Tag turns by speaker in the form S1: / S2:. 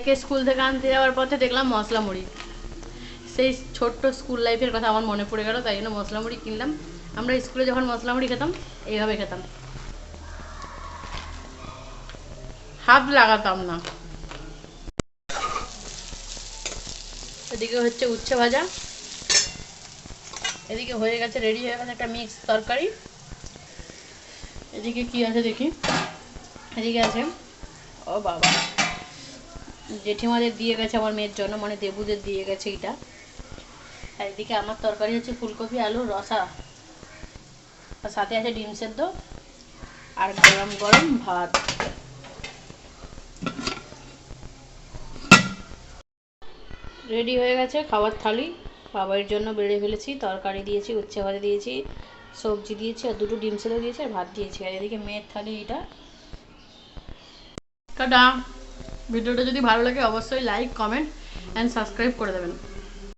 S1: থেকে স্কুল থেকে আনতে যাওয়ার পথে দেখলাম মশলা মুড়ি সেই ছোট্ট স্কুল লাইফের কথা আমার মনে পড়ে গেল, তাই জন্য মশলা মুড়ি কিনলাম। আমরা স্কুলে যখন মশলা মুড়ি খেতাম, এইভাবে খেতাম। হাত লাগাতাম না। এদিকে হচ্ছে উচ্ছে ভাজা। এদিকে হয়ে গেছে রেডি হয়ে গেছে একটা মিক্স তরকারি। এদিকে কি আছে দেখি? এদিকে আছে, ও বাবা। জেঠিমাদের দিয়ে গেছে, আমার মেয়ের জন্য মানে দেবুদের দিয়ে গেছে এটা। আর এদিকে আমার তরকারি হচ্ছে ফুলকপি, আলু, রসা। আর সাথে আছে ডিম সেদ্ধ আর গরম গরম ভাত। রেডি হয়ে গেছে খাবার থালি। বাবার জন্য বেড়ে ফেলেছি, তরকারি দিয়েছি, উচ্ছে ভাজা দিয়েছি, সবজি দিয়েছি, আর দুটো ডিম সেদ্ধ দিয়েছি আর ভাত দিয়েছি। আর এদিকে মেয়ের থালি এটা। টাটা। ভিডিওটা যদি ভালো লাগে অবশ্যই লাইক কমেন্ট অ্যান্ড সাবস্ক্রাইব করে দেবেন।